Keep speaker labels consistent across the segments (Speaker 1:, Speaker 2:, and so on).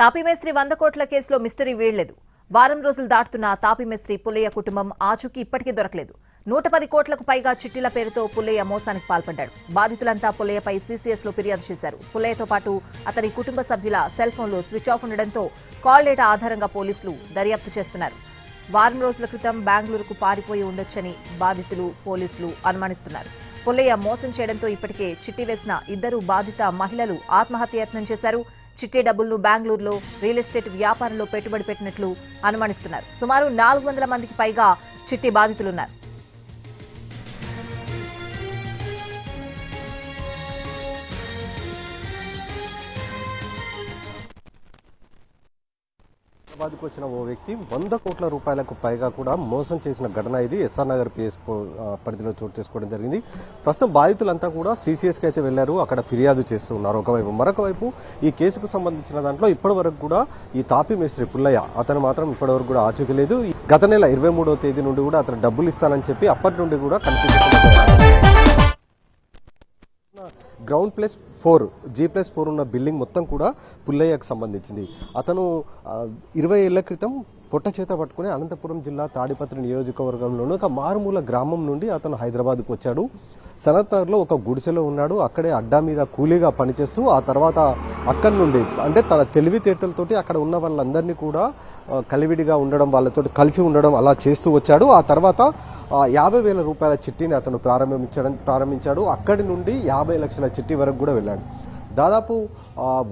Speaker 1: తాపిమేస్త్రి వంద కోట్ల కేసులో మిస్టరీ వీడలేదు వారం రోజులు దాటుతున్న తాపిమేస్త్రి పుల్లయ్య కుటుంబం ఆచూకీ ఇప్పటికీ దొరకలేదు. నూట పది కోట్లకు పైగా చిట్టీల పేరుతో పుల్లయ్య మోసానికి పాల్పడ్డాడు. బాధితులంతా పుల్లయ్యపై సీసీఎస్లో ఫిర్యాదు చేశారు. పుల్లయ్యతో పాటు అతని కుటుంబ సభ్యుల సెల్ ఫోన్లు స్విచ్ ఆఫ్ ఉండడంతో కాల్ డేటా ఆధారంగా పోలీసులు దర్యాప్తు చేస్తున్నారు. వారం రోజుల క్రితం బెంగళూరుకు పారిపోయి ఉండొచ్చని బాధితులు పోలీసులు అనుమానిస్తున్నారు. పుల్లయ్య మోసం చేయడంతో ఇప్పటికే చిట్టి వేసిన ఇద్దరు బాధిత మహిళలు ఆత్మహత్యయత్నం చేశారు. చిట్టి డబ్బులను బెంగళూరులో రియల్ ఎస్టేట్ వ్యాపారంలో పెట్టుబడి పెట్టినట్లు అనుమానిస్తున్నారు. సుమారు నాలుగు వందల మందికి పైగా చిట్టి బాధితులున్నారు.
Speaker 2: హైదరాబాద్కు వచ్చిన ఓ వ్యక్తి వంద కోట్ల రూపాయలకు పైగా కూడా మోసం చేసిన ఘటన ఇది. ఎస్ఆర్ నగర్ పిఎస్ పరిధిలో చోటు చేసుకోవడం జరిగింది. ప్రస్తుతం బాధితులంతా కూడా సీసీఎస్కి అయితే వెళ్ళారు. అక్కడ ఫిర్యాదు చేస్తూ ఉన్నారు. ఒకవైపు మరొక వైపు ఈ కేసుకు సంబంధించిన దాంట్లో ఇప్పటి వరకు కూడా ఈ తాపి మేస్త్రి పుల్లయ్య అతను మాత్రం ఇప్పటి వరకు కూడా ఆచూకీ లేదు ఈ గత నెల ఇరవై మూడవ తేదీ నుండి కూడా అతను డబ్బులు ఇస్తానని చెప్పి అప్పటి నుండి కూడా కనిపిస్తున్నారు ground plus four G plus four ఉన్న బిల్డింగ్ మొత్తం కూడా పుల్లయ్యకు సంబంధించింది. అతను ఇరవై ఏళ్ళ క్రితం పొట్ట చేత పట్టుకుని అనంతపురం జిల్లా తాడిపత్రి నియోజకవర్గంలోని ఒక మారుమూల గ్రామం నుండి అతను హైదరాబాద్కు వచ్చాడు. సనత్నగర్లో ఒక గుడిసెలో ఉన్నాడు. అక్కడే అడ్డా మీద కూలీగా పనిచేస్తూ ఆ తర్వాత అక్కడి నుండి అంటే తన తెలివితేటలతోటి అక్కడ ఉన్న వాళ్ళందరినీ కూడా కలివిడిగా ఉండడం వాళ్ళతో కలిసి ఉండడం అలా చేస్తూ వచ్చాడు. ఆ తర్వాత యాభై వేల రూపాయల చిట్టిని అతను ప్రారంభించడం ప్రారంభించాడు. అక్కడి నుండి యాభై లక్షల చిట్టి వరకు కూడా వెళ్ళాడు. దాదాపు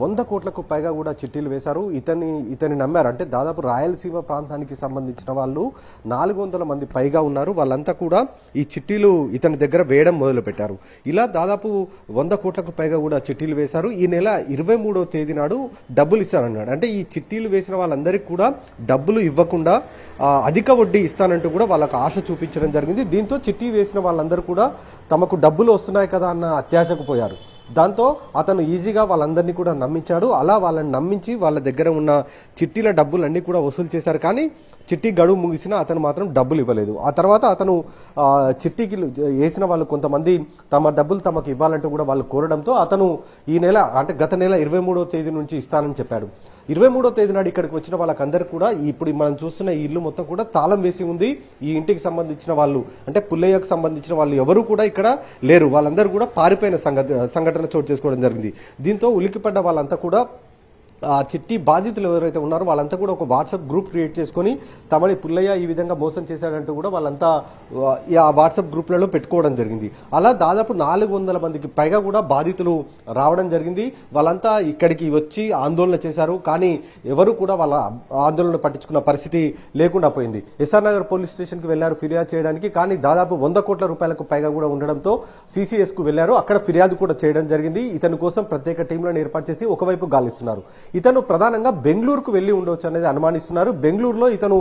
Speaker 2: వంద కోట్లకు పైగా కూడా చిట్టీలు వేశారు. ఇతని ఇతని నమ్మారు. అంటే దాదాపు రాయలసీమ ప్రాంతానికి సంబంధించిన వాళ్ళు నాలుగు వందల మంది పైగా ఉన్నారు. వాళ్ళంతా కూడా ఈ చిట్టీలు ఇతని దగ్గర వేయడం మొదలుపెట్టారు. ఇలా దాదాపు వంద కోట్లకు పైగా కూడా చిట్టీలు వేశారు. ఈ నెల ఇరవై మూడవ తేదీ నాడు డబ్బులు ఇస్తానన్నాడు. అంటే ఈ చిట్టీలు వేసిన వాళ్ళందరికీ కూడా డబ్బులు ఇవ్వకుండా అధిక వడ్డీ ఇస్తానంటూ కూడా వాళ్ళకు ఆశ చూపించడం జరిగింది. దీంతో చిట్టీ వేసిన వాళ్ళందరూ కూడా తమకు డబ్బులు వస్తున్నాయి కదా అన్న అత్యాశకు పోయారు. దాంతో అతను ఈజీగా వాళ్ళందరినీ కూడా నమ్మించాడు. అలా వాళ్ళని నమ్మించి వాళ్ళ దగ్గర ఉన్న చిట్టీల డబ్బులన్నీ కూడా వసూలు చేశారు. కానీ చిట్టి గడువు ముగిసినా అతను మాత్రం డబ్బులు ఇవ్వలేదు. ఆ తర్వాత అతను చిట్టికి వేసిన వాళ్ళు కొంతమంది తమ డబ్బులు తమకు ఇవ్వాలంటూ కూడా వాళ్ళు కోరడంతో అతను ఈ నెల అంటే గత నెల ఇరవై మూడవ తేదీ నుంచి ఇస్తానని చెప్పాడు. ఇరవై మూడో తేదీ నాడు ఇక్కడికి వచ్చిన వాళ్ళకందరూ కూడా ఇప్పుడు మనం చూస్తున్న ఈ ఇల్లు మొత్తం కూడా తాళం వేసి ఉంది. ఈ ఇంటికి సంబంధించిన వాళ్ళు అంటే పుల్లయ్యకు సంబంధించిన వాళ్ళు ఎవరు కూడా ఇక్కడ లేరు. వాళ్ళందరూ కూడా పారిపోయిన సంఘటన చోటు చేసుకోవడం జరిగింది. దీంతో ఉలికిపడ్డ వాళ్ళంతా కూడా ఆ చిట్టి బాధితులు ఎవరైతే ఉన్నారో వాళ్ళంతా కూడా ఒక వాట్సాప్ గ్రూప్ క్రియేట్ చేసుకొని తమని పుల్లయ్య ఈ విధంగా మోసం చేశాడంటూ కూడా వాళ్ళంతా ఆ, వాట్సాప్ గ్రూప్లలో పెట్టుకోవడం జరిగింది. అలా దాదాపు నాలుగు వందల మందికి పైగా కూడా బాధితులు రావడం జరిగింది. వాళ్ళంతా ఇక్కడికి వచ్చి ఆందోళన చేశారు. కానీ ఎవరు కూడా వాళ్ళ ఆందోళన పట్టించుకున్న పరిస్థితి లేకుండా పోయింది. ఎస్ఆర్ నగర్ పోలీస్ స్టేషన్కి వెళ్ళారు ఫిర్యాదు చేయడానికి. కానీ దాదాపు వంద కోట్ల రూపాయలకు పైగా కూడా ఉండడంతో సీసీఎస్కు వెళ్ళారు అక్కడ ఫిర్యాదు కూడా చేయడం జరిగింది. ఇతని కోసం ప్రత్యేక టీంలను ఏర్పాటు చేసి ఒకవైపు గాలిస్తున్నారు. ఇతను ప్రధానంగా బెంగళూరుకు వెళ్ళి ఉండవచ్చు అనేది అనుమానిస్తున్నారు. బెంగళూరులో ఇతను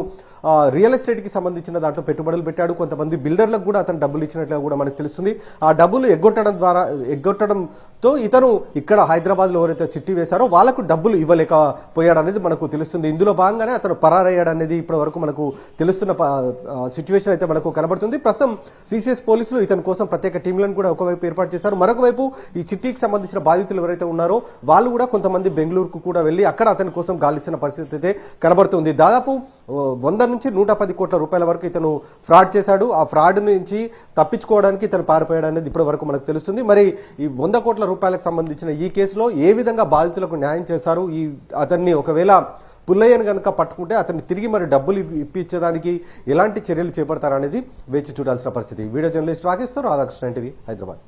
Speaker 2: రియల్ ఎస్టేట్కి సంబంధించిన దాంట్లో పెట్టుబడులు పెట్టాడు. కొంతమంది బిల్డర్లకు కూడా అతను డబ్బులు ఇచ్చినట్లుగా కూడా మనకు తెలుస్తుంది. ఆ డబ్బులు ఎగ్గొట్టడం ద్వారా ఎగ్గొట్టడంతో ఇతను ఇక్కడ హైదరాబాద్లో ఎవరైతే చిట్టి వేశారో వాళ్ళకు డబ్బులు ఇవ్వలేకపోయాడు అనేది మనకు తెలుస్తుంది. ఇందులో భాగంగానే అతను పరారయ్యాడు అనేది ఇప్పటి వరకు మనకు తెలుస్తున్న సిచ్యువేషన్ అయితే మనకు కనబడుతుంది. ప్రస్తుతం సిసిఎస్ పోలీసులు ఇతని కోసం ప్రత్యేక టీంలను కూడా ఒకవైపు ఏర్పాటు చేశారు. మరొక వైపు ఈ చిట్టికి సంబంధించిన బాధితులు ఎవరైతే ఉన్నారో వాళ్ళు కూడా కొంతమంది బెంగళూరుకు కూడా వెళ్ళి అక్కడ అతని కోసం గాలిస్తున్న పరిస్థితి అయితే కనబడుతుంది. దాదాపు వంద నుంచి నూట పది కోట్ల రూపాయల వరకు ఇతను ఫ్రాడ్ చేశాడు. ఆ ఫ్రాడ్ నుంచి తప్పించుకోవడానికి ఇతను పారిపోయాడు అనేది ఇప్పటి వరకు మనకు తెలుస్తుంది. మరి ఈ వంద కోట్ల రూపాయలకు సంబంధించిన ఈ కేసులో ఏ విధంగా బాధితులకు న్యాయం చేశారు? ఈ అతన్ని ఒకవేళ పుల్లయ్యను కనుక పట్టుకుంటే అతన్ని తిరిగి మరి డబ్బులు ఇప్పించడానికి ఎలాంటి చర్యలు చేపడతారనేది వేచి చూడాల్సిన పరిస్థితి. Video journalist Rakeshwar Radhakrishna TV Hyderabad.